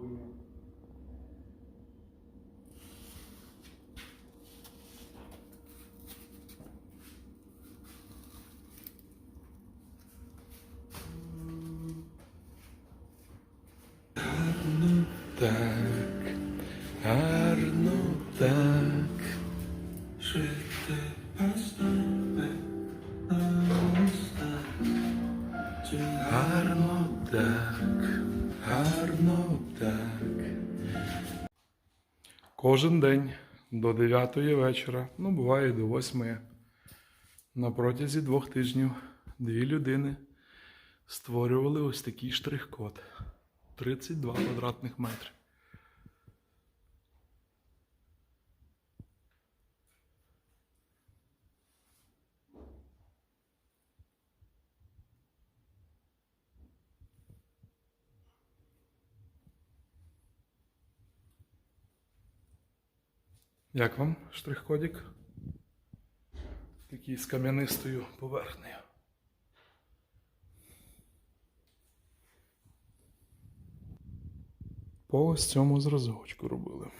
хуйня. Так, гарно так. Жити без тебе Гарно так, Кожен день до 9 вечора, ну буває до 8. На протязі двох тижнів дві людини створювали ось такий штрих-код. 32 квадратних метри. Як вам штрих-кодік? Такий з кам'янистою поверхнею. По ось цьому зразочку робили.